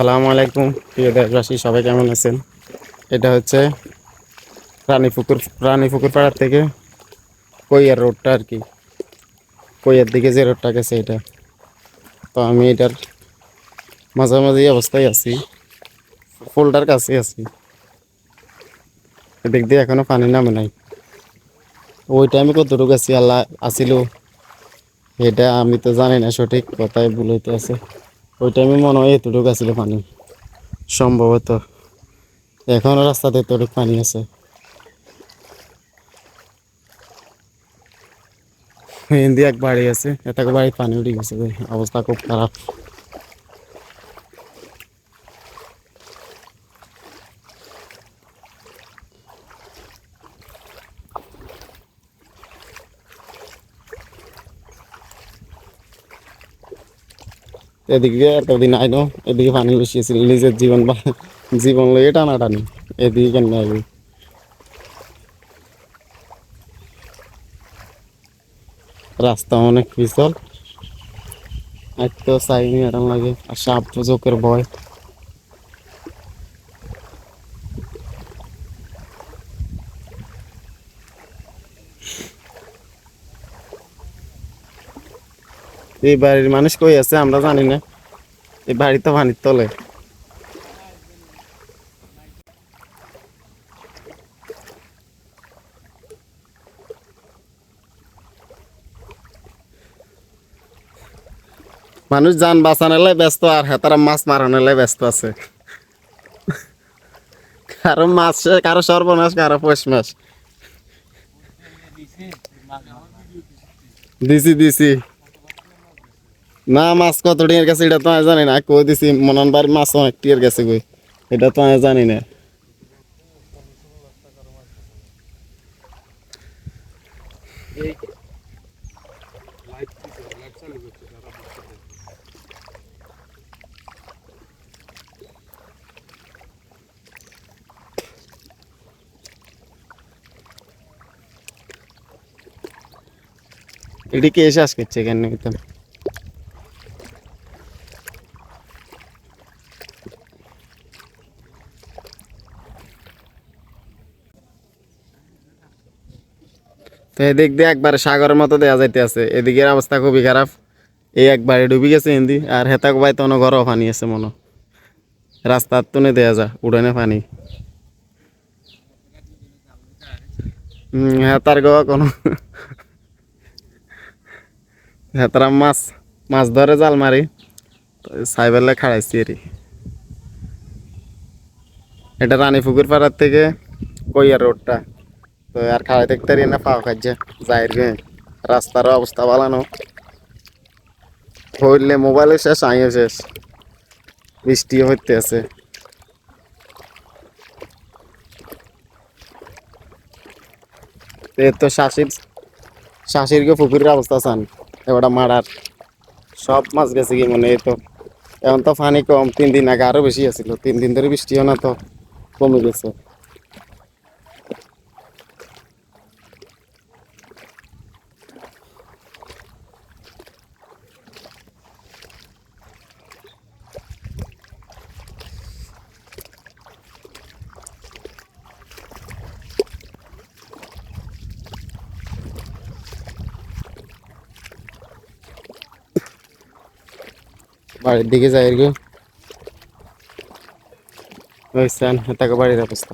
আসসালামু আলাইকুম, প্রিয় দেশবাসী, সবাই কেমন আছেন? এটা হচ্ছে রানীপুকুর রানীপুকুর পাড়ার থেকে কইয়ার রোডটা আর কি। কইয়ার দিকে যে রোডটা গেছে এটা। তো আমি এটার মাঝামাঝি অবস্থায় আছি ফুলটার কাছে আছি। এদিক দিয়ে এখনও পানি নামে নাই। ওই টাইমে কতটুকু আছি আল্লাহ আসিল, এটা আমি তো জানি না সঠিক কথাই ভুল হইতে আছে। ওই টাইমে মনে হয় এতটুকু আছিল পানি সম্ভবত এখনও রাস্তাতে এতটুকু পানি আছে হিন্দি এক বাড়ি আছে এত বাড়ি পানি উঠে গেছে। অবস্থা খুব খারাপ এদিকে এতদিন আইনো এদিকে পানি বেশি ছিল নিজের জীবন জীবন লইয়ে টানাটানি, এদিকে কেন আইবি? রাস্তা অনেক পিছল। এক তো চাইনি এরম লাগে, আর সাপ চোখের ভয়। এই বাড়ির মানুষ কই আছে আমরা জানি না। এই বাড়ি তো পানির তলে। মানুষ যান বাঁচানোলাই ব্যস্ত, আর হেতারা মাছ মারানোলাই ব্যস্ত আছে। কারও মাছ, কারও সর্বনাশ, কারও পৌষ মাস দিছি দিছি। না, মাছ কত টিয়ার গেছে এটা তো আমি জানি না। কই দিছি, মনন বাড়ির মাছ অনেক টিয়ার গেছে কই। এটা তো আমি জানি না। এটি কে শ্বাস করছে কেন তো তো এদিক দিয়ে একবার সাগরের মতো দেওয়া যাইতে আছে। এদিকের অবস্থা খুবই খারাপ। এই একবারে ডুবি গেছে হিন্দি, আর হেতাক ভাই তো ঘরও পানি আছে মনে রাস্তার তুনে দেয়া যা উড়ানে পানি। হেতার গোয়া কোনো। হেতারা মাছ মাছ ধরে জাল মারি সাইবেলে খাড়াইছি এরি। এটা রানী পুকুর পাড়ার থেকে কইয়ার রোডটা। তো আর খাওয়াই দেখতে না পাও খাইছে। যাইর গে, রাস্তার অবস্থা ভালো হইলে মোবাইলে শেষ, আইও শেষ। বৃষ্টিও হইতে আছে তো শাশির শাশির গে পুকুরের অবস্থা চান, এবার মারার। সব মাছ গেছে কি মনে তো। এখন তো পানি কম, তিন দিন আগে আরও বেশি আছিল, তিন দিন ধরে বৃষ্টিও না তো, কমে গেছে। বাড়ির দিকে যাই আর কি স্যান তাকে বাড়ির অবস্থা।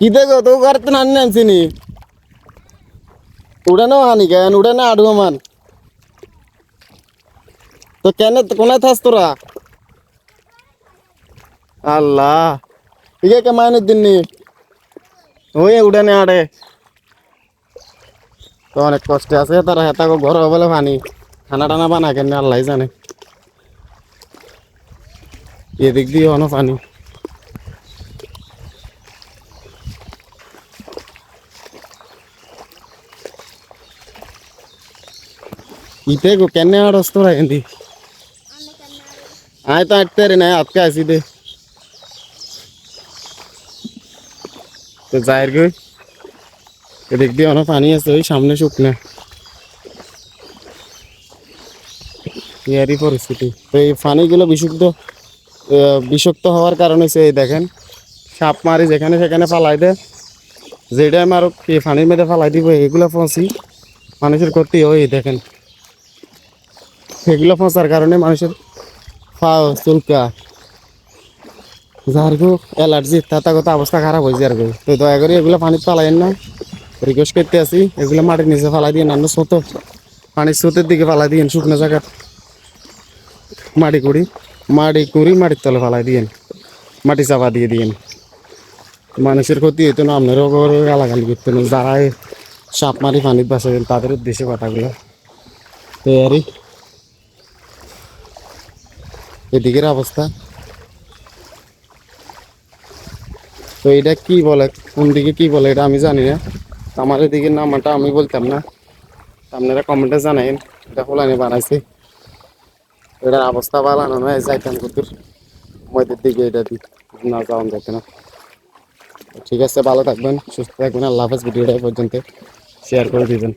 কি দেখো, তো করতে না আনছিনি উড়ানো আনি কেন? উড়ানো আডু আমার। তো কেন কোনায় থাস তোরা? আল্লাহ। ঠিক আছে মাইনের দিন নি। ওই উড়ানে আড়ে তো অনেক কষ্টে আছে তারা হেতাকে ঘর বলে পানি। খানা টানা বানা কেন আল্লাহ জানে। এদিক দিয়ে অন পানি। ইতে গো কেনে আড়স তোরা এন্দি আয় তো আটতে রে না আজকে আসি দে। তো যাইর গই এদিক দিয়ে অনেক পানি আছে ওই সামনে শুকনা। ইয়ারই পরিস্থিতি তো এই পানিগুলো আহ, বিষাক্ত হওয়ার কারণে হচ্ছে এই দেখেন। সাপ মারি যেখানে সেখানে ফালাই দেয় যেটা আমার এই পানির মধ্যে ফালাই দিব এগুলো পৌঁছি মানুষের ক্ষতি হয় দেখেন। এগুলো পৌঁছার কারণে মানুষের ফাও চুলকা। যার গো অ্যালার্জি তাতা কথা অবস্থা খারাপ হয়েছে আর গো তো দয়া করে এগুলো পানিতে ফালাইন না। রিকোয়েস্ট করতে আসি এগুলো মাটির নিচে ফালাই দিয়ে নান্য স্রোত পানির স্রোতের দিকে ফালাই দিয়েন, শুকনো জায়গা মাটি কুড়ি মাটি কুড়ি মাটির তলে ফালাই দিয়েন। মাটি চাপা দিয়ে দিয়েন। মানুষের ক্ষতি হইতো না আপনারও গালাগালি করতেন যারা এই সাপ মারি পানির বাসা তাদের উদ্দেশ্যে কথাগুলো। তো আরই এদিকের অবস্থা। তো এটা কি বলে? কোন দিকে কি বলে এটা আমি জানি না। আমার এদিকে নামটা আমি বলতাম না। আপনারা কমেন্টে জানাইন। এটা ফুলানি বানাইছে। এটার অবস্থা ভালো না যাইতাম কুতুর মধ্যের দিকে এটা দি। না যাওয়ান যাইতে না। ঠিক আছে, ভালো থাকবেন, সুস্থ থাকবেন। আল্লাহ হাফেজ ভিডিওটা পর্যন্ত শেয়ার করে দিবেন।